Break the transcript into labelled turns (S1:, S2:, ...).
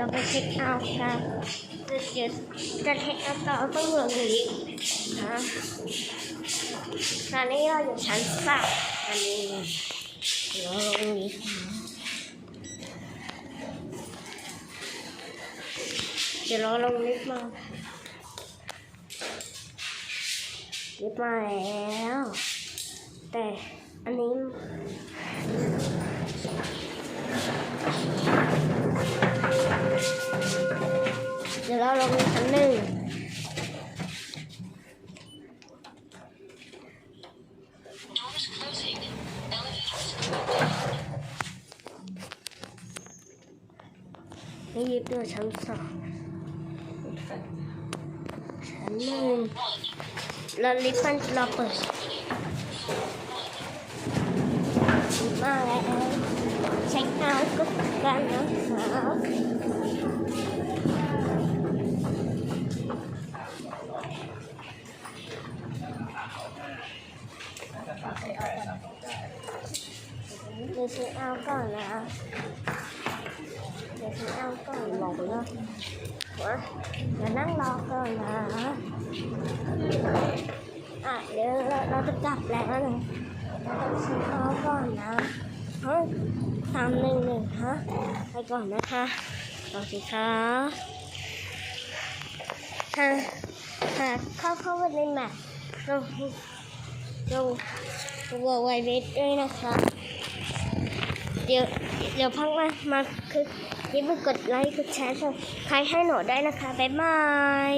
S1: เราไปเช็คเอาท์กันเดี๋ยวจะเช็คเอาท์ต่อต้องเหลืองลิฟต์นะตอนนี้เราอยู่ชั้นสามอันนี้เดี๋ยวเราลงลิฟต์นะเดี๋ยวเราลงลิฟต์มาลิฟต์มาแล้ว แต่อันนี้ ลงชั้นหนึ่งนี่ยึดตัวชั้นสองชั้นหนึ่งแล้วลิฟต์มันเราเปิดมาแล้วเช็คเอาท์ก็กันนะคะ เดี๋ยวเช็คเอาก่อนนะเดี๋ยวฉันเอาก่อนบอกเลยว่าเดี๋ยวนั่งรอก่อนนะอะเดี๋ยวเราจะกลับแล้วนะเราต้องฉันเอาก่อนนะเฮ้ยสามหนึ่งหนึ่งฮะไปก่อนนะคะรอสิคะหาหาเข้าเข้าไปในแมป ลงลงลงไวเวด้วยนะคะ เดี๋ยวเดี๋ยวพักมา มาคืออย่าลืมกดไลค์ กดแชร์ใครให้หนูได้นะคะ บ๊ายบาย